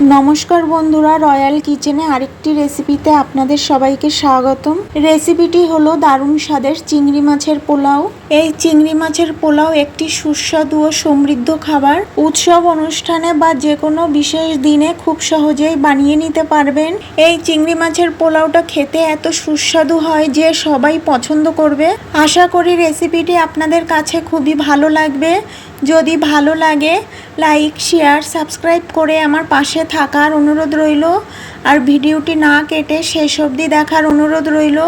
নমস্কার বন্ধুরা, রয়্যাল কিচেনে আরেকটি রেসিপিতে আপনাদের সবাইকে স্বাগতম। রেসিপিটি হলো দারুণ স্বাদের চিংড়ি মাছের পোলাও। এই চিংড়ি মাছের পোলাও একটি সুস্বাদু ও সমৃদ্ধ খাবার। উৎসব অনুষ্ঠানে বা যে কোনো বিশেষ দিনে খুব সহজেই বানিয়ে নিতে পারবেন। এই চিংড়ি মাছের পোলাওটা খেতে এত সুস্বাদু হয় যে সবাই পছন্দ করবে। আশা করি রেসিপিটি আপনাদের কাছে খুবই ভালো লাগবে। যদি ভালো লাগে লাইক শেয়ার সাবস্ক্রাইব করে আমার পাশে থাকার অনুরোধ রইল। আর ভিডিওটি না কেটে শেষ অবধি দেখার অনুরোধ রইল।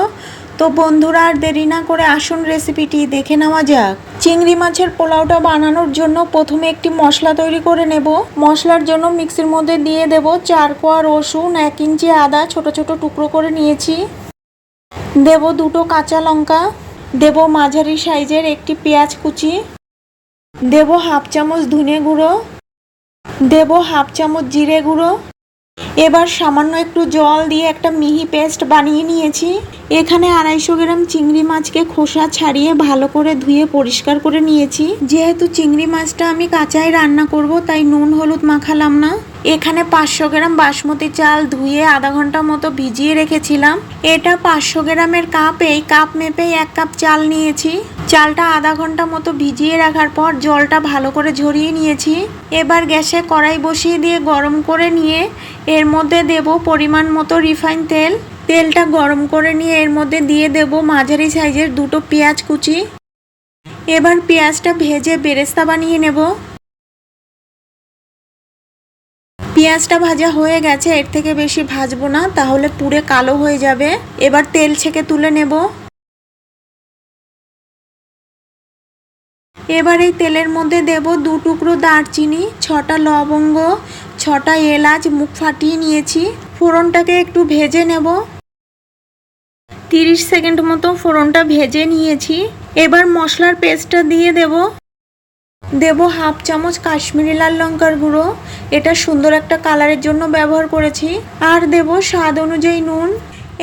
তো বন্ধুরা, আর দেরি না করে আসুন রেসিপিটি দেখে নেওয়া যাক। চিংড়ি মাছের পোলাওটা বানানোর জন্য প্রথমে একটি মশলা তৈরি করে নেব। মশলার জন্য মিক্সির মধ্যে দিয়ে দেব চার কোয়া রসুন, এক ইঞ্চি আদা, ছোট ছোট টুকরো করে নিয়েছি। দেব দুটো কাঁচা লঙ্কা। দেব মাঝারি সাইজের একটি পেঁয়াজ কুচি। দেব হাফ চামচ ধনে গুঁড়ো, দেব হাফ চামচ জিরে গুঁড়ো। এবার সামান্য একটু জল দিয়ে একটা মিহি পেস্ট বানিয়ে নিয়েছি। এখানে আড়াইশো গ্রাম চিংড়ি মাছকে খোসা ছাড়িয়ে ভালো করে ধুয়ে পরিষ্কার করে নিয়েছি। যেহেতু চিংড়ি মাছটা আমি কাঁচাই রান্না করব, তাই নুন হলুদ মাখালাম না। এখানে পাঁচশো গ্রাম বাসমতি চাল ধুয়ে আধা ঘণ্টা মতো ভিজিয়ে রেখেছিলাম। এটা পাঁচশো গ্রামের কাপ এই কাপ মেপে এক কাপ চাল নিয়েছি। চালটা আধা ঘণ্টা মতো ভিজিয়ে রাখার পর জলটা ভালো করে ঝরিয়ে নিয়েছি। এবার গ্যাসে কড়াই বসিয়ে দিয়ে গরম করে নিয়ে এর মধ্যে দেব পরিমাণ মতো রিফাইন তেল। তেলটা গরম করে নিয়ে এর মধ্যে দিয়ে দেব মাঝারি সাইজের দুটো পেঁয়াজ কুচি। এবার পেঁয়াজটা ভেজে বেরেস্তা বানিয়ে নেব। পেঁয়াজটা ভাজা হয়ে গেছে, এর থেকে বেশি ভাজবো না, তাহলে পুড়ে কালো হয়ে যাবে। এবার তেল ছেঁকে তুলে নেব। এবার এই তেলের মধ্যে দেব দু টুকরো দারচিনি, ছটা লবঙ্গ, ছটা এলাচ, মুখ ফাটিয়ে নিয়েছি। ফোড়নটাকে একটু ভেজে নেব। তিরিশ সেকেন্ড মতো ফোড়নটা ভেজে নিয়েছি। এবার মশলার পেস্টটা দিয়ে দেব। দেব হাফ চামচ কাশ্মীরি লাল লঙ্কার গুঁড়ো। এটা সুন্দর একটা কালারের জন্য ব্যবহার করেছি। আর দেব স্বাদ অনুযায়ী নুন।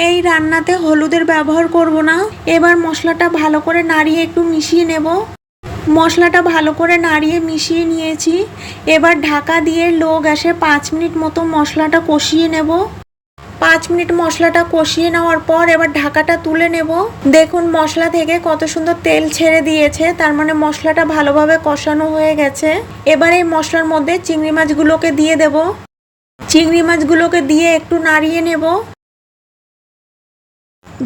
এই রান্নাতে হলুদের ব্যবহার করব না। এবার মশলাটা ভালো করে নাড়িয়ে একটু মিশিয়ে নেব। মশলাটা ভালো করে নাড়িয়ে মিশিয়ে নিয়েছি। এবার ঢাকা দিয়ে লো গ্যাসে পাঁচ মিনিট মতো মশলাটা কষিয়ে নেব। পাঁচ মিনিট মশলাটা কষিয়ে নেওয়ার পর এবার ঢাকাটা তুলে নেব। দেখুন, মশলা থেকে কত সুন্দর তেল ছেড়ে দিয়েছে, তার মানে মশলাটা ভালোভাবে কষানো হয়ে গেছে। এবার এই মশলার মধ্যে চিংড়ি মাছগুলোকে দিয়ে দেব। চিংড়ি মাছগুলোকে দিয়ে একটু নাড়িয়ে নেব।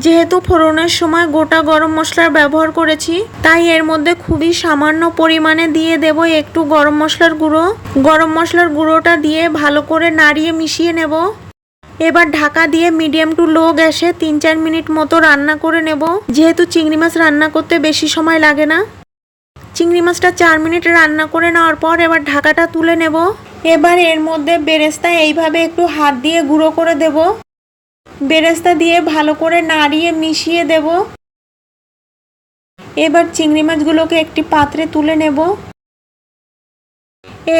যেহেতু ফোড়নের সময় গোটা গরম মশলার ব্যবহার করেছি, তাই এর মধ্যে খুবই সামান্য পরিমাণে দিয়ে দেব একটু গরম মশলার গুঁড়ো। গরম মশলার গুঁড়োটা দিয়ে ভালো করে নাড়িয়ে মিশিয়ে নেব। এবার ঢাকা দিয়ে মিডিয়াম টু লো গ্যাসে তিন চার মিনিট মতো রান্না করে নেব। যেহেতু চিংড়ি মাছ রান্না করতে বেশি সময় লাগে না। চিংড়ি মাছটা চার মিনিট রান্না করে নেওয়ার পর এবার ঢাকাটা তুলে নেব। এবার এর মধ্যে বেরেস্তা এইভাবে একটু হাত দিয়ে গুঁড়ো করে দেব। বেরেস্তা দিয়ে ভালো করে নাড়িয়ে মিশিয়ে দেব। এবার চিংড়ি মাছগুলোকে একটি পাত্রে তুলে নেব।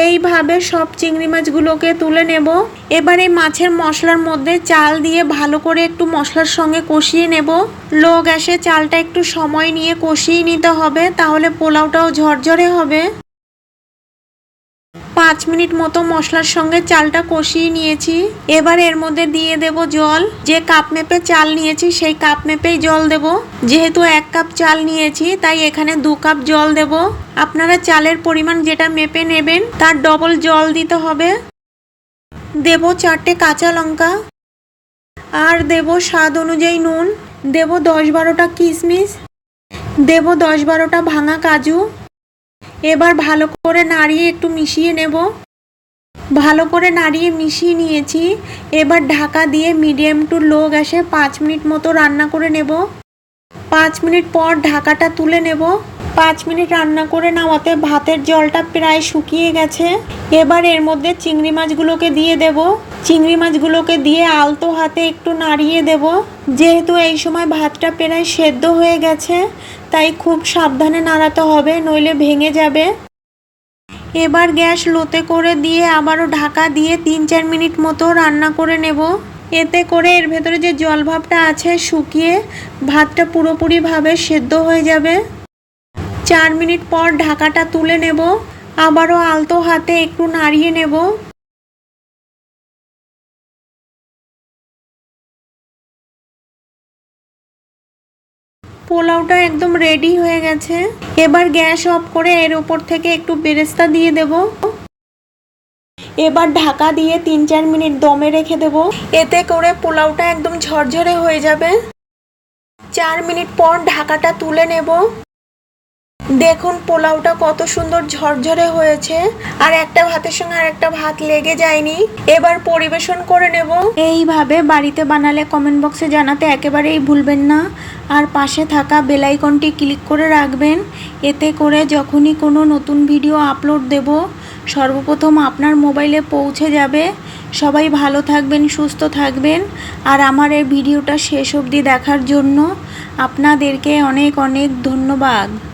এইভাবে সব চিংড়ি মাছগুলোকে তুলে নেব। এবারে মাছের মশলার মধ্যে চাল দিয়ে ভালো করে একটু মশলার সঙ্গে কষিয়ে নেব। লো গ্যাসে চালটা একটু সময় নিয়ে কষিয়ে নিতে হবে, তাহলে পোলাওটাও ঝরঝরে হবে। পাঁচ মিনিট মতো মশলার সঙ্গে চালটা কষিয়ে নিয়েছি। এবার এর মধ্যে দিয়ে দেব জল। যে কাপ মেপে চাল নিয়েছি, সেই কাপ মেপেই জল দেব। যেহেতু এক কাপ চাল নিয়েছি, তাই এখানে দু কাপ জল দেব। আপনারা চালের পরিমাণ যেটা মেপে নেবেন, তার ডবল জল দিতে হবে। দেব চারটে কাঁচা লঙ্কা। আর দেব স্বাদ অনুযায়ী নুন। দেব দশ বারোটা কিশমিশ দেব দশ বারোটা ভাঙা কাজু। এবার ভালো করে নাড়িয়ে একটু মিশিয়ে নেব। ভালো করে নাড়িয়ে মিশিয়ে নিয়েছি। এবার ঢাকা দিয়ে মিডিয়াম টু লো গ্যাসে পাঁচ মিনিট মতো রান্না করে নেব। পাঁচ মিনিট পর ঢাকাটা তুলে নেব। পাঁচ মিনিট রান্না করে নেওয়াতে ভাতের জলটা প্রায় শুকিয়ে গেছে। এবার এর মধ্যে চিংড়ি মাছগুলোকে দিয়ে দেব। চিংড়ি মাছগুলোকে দিয়ে আলতো হাতে একটু নাড়িয়ে দেব। যেহেতু এই সময় ভাতটা প্রায় সেদ্ধ হয়ে গেছে, তাই খুব সাবধানে নাড়াতে হবে, নইলে ভেঙে যাবে। এবার গ্যাস লোতে করে দিয়ে আবারও ঢাকা দিয়ে তিন চার মিনিট মতো রান্না করে নেব। এতে করে এর ভেতরে যে জল ভাবটা আছে শুকিয়ে ভাতটা পুরোপুরিভাবে সেদ্ধ হয়ে যাবে। চার মিনিট পর ঢাকাটা তুলে নেব। আবারও আলতো হাতে একটু নাড়িয়ে নেব। পোলাওটা একদম রেডি হয়ে গেছে। এবার গ্যাস অফ করে এর উপর থেকে একটু বেরেস্তা দিয়ে দেব। এবার ঢাকা দিয়ে তিন চার মিনিট দমে রেখে দেব। এতে করে পোলাওটা একদম ঝরঝরে হয়ে যাবে। চার মিনিট পর ঢাকাটা তুলে নেব। দেখুন, পোলাওটা কত সুন্দর ঝরঝরে হয়েছে। আর একটা ভাতের সঙ্গে আর একটা ভাত লেগে যায়নি। এবার পরিবেশন করে নেব। এইভাবে বাড়িতে বানালে কমেন্ট বক্সে জানাতে একেবারেই ভুলবেন না। আর পাশে থাকা বেল আইকনটি ক্লিক করে রাখবেন। এতে করে যখনই কোনো নতুন ভিডিও আপলোড দেব, সর্বপ্রথম আপনার মোবাইলে পৌঁছে যাবে। সবাই ভালো থাকবেন, সুস্থ থাকবেন। আর আমার এই ভিডিওটা শেষ অবধি দেখার জন্য আপনাদেরকে অনেক অনেক ধন্যবাদ।